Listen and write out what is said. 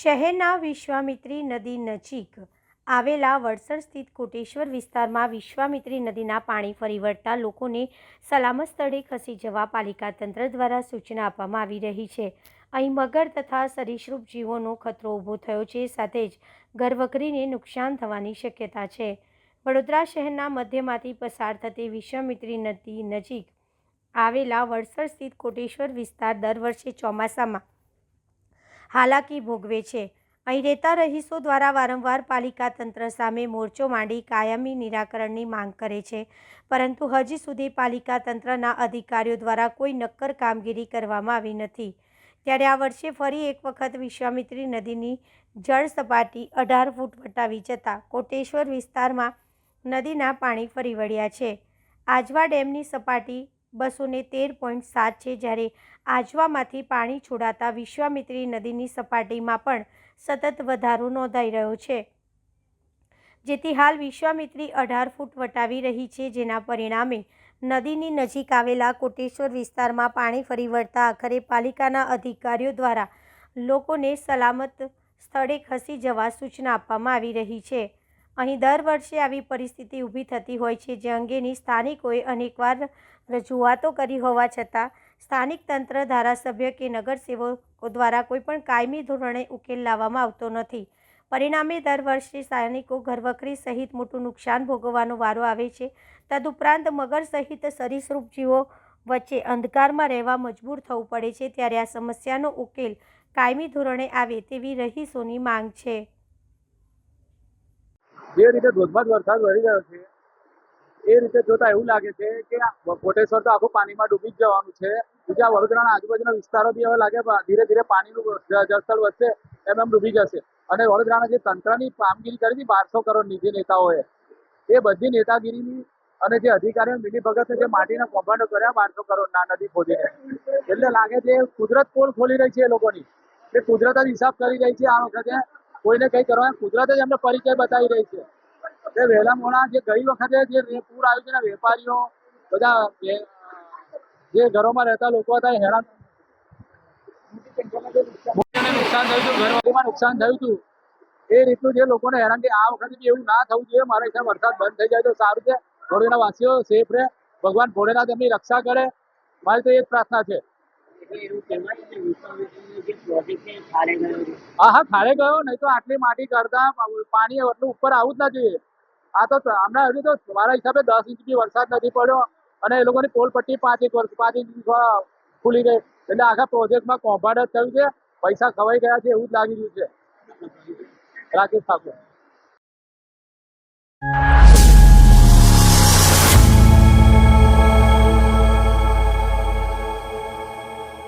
શહેરના વિશ્વામિત્રી નદી નજીક આવેલા વડસર સ્થિત કોટેશ્વર વિસ્તારમાં વિશ્વામિત્રી નદીના પાણી ફરી વળતા લોકોને સલામત સ્થળે ખસી જવા પાલિકા તંત્ર દ્વારા સૂચના આપવામાં આવી રહી છે. અહીં મગર તથા સરીસૃપ જીવોનો ખતરો ઊભો થયો છે, સાથે જ ઘરવકરીને નુકસાન થવાની શક્યતા છે. વડોદરા શહેરના મધ્યમાંથી પસાર થતી વિશ્વામિત્રી નદી નજીક આવેલા વડસર સ્થિત કોટેશ્વર વિસ્તાર દર વર્ષે ચોમાસામાં હાલાકી ભોગવે છે. અહીં રહેતા રહીશો દ્વારા વારંવાર પાલિકા તંત્ર સામે મોરચો માંડી કાયમી નિરાકરણની માંગ કરે છે. પરંતુ હજી સુધી પાલિકા તંત્રના અધિકારીઓ દ્વારા કોઈ નક્કર કામગીરી કરવામાં આવી નથી. ત્યારે આ વર્ષે ફરી એક વખત વિશ્વામિત્રી નદીની જળ સપાટી અઢાર ફૂટ વટાવી જતાં કોટેશ્વર વિસ્તારમાં નદીના પાણી ફરી વળ્યા છે. આજવા ડેમની સપાટી બસો ને તેર પોઈન્ટ સાત છે. જ્યારે આજવામાંથી પાણી છોડાતા વિશ્વામિત્રી નદીની સપાટીમાં પણ સતત વધારો નોંધાઈ રહ્યો છે. જેથી હાલ વિશ્વામિત્રી અઢાર ફૂટ વટાવી રહી છે, જેના પરિણામે નદીની નજીક આવેલા કોટેશ્વર વિસ્તારમાં પાણી ફરી વળતા આખરે પાલિકાના અધિકારીઓ દ્વારા લોકોને સલામત સ્થળે ખસી જવા સૂચના આપવામાં આવી રહી છે. અહીં દર વર્ષે આવી પરિસ્થિતિ ઊભી થતી હોય છે, જે અંગેની સ્થાનિકોએ અનેકવાર રજૂઆતો કરી હોવા છતાં, સ્થાનિક તંત્ર, ધારાસભ્ય કે નગરસેવકો દ્વારા કોઈપણ કાયમી ધોરણે ઉકેલ લાવવામાં આવતો નથી. પરિણામે દર વર્ષે સ્થાનિકો ઘરવખરી સહિત મોટું નુકસાન ભોગવવાનો વારો આવે છે. તદુપરાંત મગર સહિત સરીસૃપ જીવો વચ્ચે અંધકારમાં રહેવા મજબૂર થવું પડે છે, ત્યારે આ સમસ્યાનો ઉકેલ કાયમી ધોરણે આવે તેવી રહીશોની માંગ છે. જે રીતે ધોધમાર વરસાદ વળી રહ્યો છે, એ રીતે જોતા એવું લાગે છે કે કોટેશ્વર તો આખું પાણીમાં ડૂબી જ જવાનું છે. બીજા વડોદરાના આજુબાજુના વિસ્તારો બી હવે લાગે ધીરે ધીરે પાણીનું જળસ્તર વધશે, એમ એમ ડૂબી જશે. અને વડોદરાના જે તંત્રની કામગીરી કરી હતી બારસો કરોડની જે નેતાઓએ, એ બધી નેતાગીરીની અને જે અધિકારીઓ મિલી ભગત જે માટીના કૌભાંડો કર્યા બારસો કરોડના નદી ખોદીને. એટલે લાગે છે કુદરત પોલ ખોલી રહી છે એ લોકોની. એ કુદરત જ હિસાબ કરી રહી છે આ વખતે કોઈને કંઈ કરવા કુદરત જ એમને પરિચય બતાવી રહી છે. તે વહેલા મોડા જે ગઈ વખતે જે પૂર આવ્યું છે ને, વેપારીઓ, બધા જે- જે ઘરોમાં રહેતા લોકો હતા હેરાન નુકસાન થયું હતું, ઘરવાળીમાં નુકસાન થયું હતું. એ રીતનું જે લોકોને હેરાન આ વખતે એવું ના થવું જોઈએ. મારા હિસાબ વરસાદ બંધ થઈ જાય તો સારું છે. વડોદરા વાસીઓ સેફ રહે. ભગવાન ભોળેનાથ એમની રક્ષા કરે. મારી તો એ જ પ્રાર્થના જે છે. હા હા ખાડે ગયો, નહીં તો આટલી માટી કરતા, પાણી એટલું ઉપર આવું જ ના જોઈએ. આ તો હમણાં હજુ તો મારા હિસાબે દસ ઇંચ બી વરસાદ નથી પડ્યો અને એ લોકોની પોલ પટ્ટી પાંચ એક વર્ષ, પાંચ ઇંચ ખુલી ગઈ. એટલે આખા પ્રોજેક્ટમાં કૌભાંડ જ થયું છે. પૈસા ખવાઈ ગયા છે એવું જ લાગી રહ્યું છે. રાકેશ ઠાકોર.